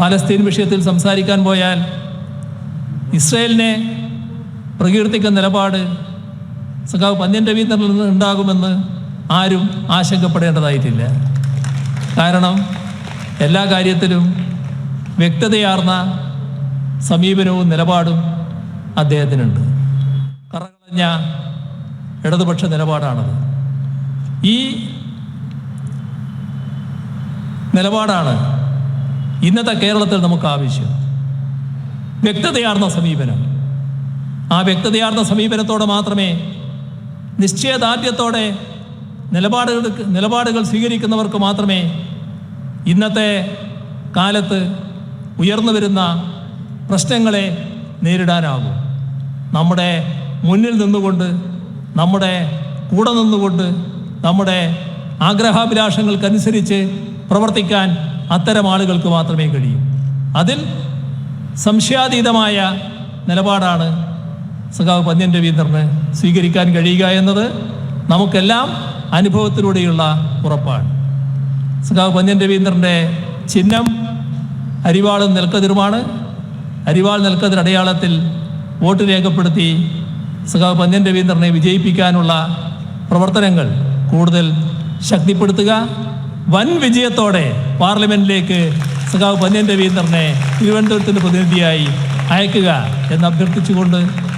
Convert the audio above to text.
Palestine വിഷയത്തിൽ സംസാരിക്കാൻ പോയാൽ ഇസ്രയേലിനെ പ്രകീർത്തിക്കുന്ന നിലപാട് സഖാവ് പന്ന്യൻ രവീന്ദ്രനിൽ നിന്ന് ഉണ്ടാകുമെന്ന് ആരും ആശങ്കപ്പെടേണ്ടതായിട്ടില്ല. കാരണം എല്ലാ കാര്യത്തിലും വ്യക്തതയാർന്ന സമീപനവും നിലപാടും അദ്ദേഹത്തിനുണ്ട്. കറകളഞ്ഞ ഇടതുപക്ഷ നിലപാടാണത്. ഈ നിലപാടാണ് ഇന്നത്തെ കേരളത്തിൽ നമുക്ക് ആവശ്യം. വ്യക്തതയാർന്ന സമീപനം. ആ വ്യക്തതയാർന്ന സമീപനത്തോടെ മാത്രമേ നിശ്ചയദാർഢ്യത്തോടെ നിലപാടുകൾ നിലപാടുകൾ സ്വീകരിക്കുന്നവർക്ക് മാത്രമേ ഇന്നത്തെ കാലത്ത് ഉയർന്നു വരുന്ന പ്രശ്നങ്ങളെ നേരിടാനാകൂ നമ്മുടെ മുന്നിൽ നിന്നുകൊണ്ട് നമ്മുടെ കൂടെ നിന്നുകൊണ്ട് നമ്മുടെ ആഗ്രഹാഭിലാഷങ്ങൾക്കനുസരിച്ച് പ്രവർത്തിക്കാൻ അത്തരം ആളുകൾക്ക് മാത്രമേ കഴിയൂ. അതിൽ സംശയാതീതമായ നിലപാടാണ് സഖാവ് പന്ന്യൻ രവീന്ദ്രന് സ്വീകരിക്കാൻ കഴിയുക എന്നത് നമുക്കെല്ലാം അനുഭവത്തിലൂടെയുള്ള ഉറപ്പാണ്. സഖാവ് പന്ന്യൻ രവീന്ദ്രന്റെ ചിഹ്നം അരിവാളും നെൽക്കതിരുമാണ്. അരിവാൾ നെൽക്കതിർ അടയാളത്തിൽ വോട്ട് രേഖപ്പെടുത്തി സഖാവ് പന്ന്യൻ രവീന്ദ്രനെ വിജയിപ്പിക്കാനുള്ള പ്രവർത്തനങ്ങൾ കൂടുതൽ ശക്തിപ്പെടുത്തുക. വൻ വിജയത്തോടെ പാർലമെന്റിലേക്ക് സഖാവ് പന്ന്യൻ രവീന്ദ്രനെ തിരുവനന്തപുരത്തിന്റെ പ്രതിനിധിയായി അയക്കുക എന്ന് അഭ്യർത്ഥിച്ചുകൊണ്ട്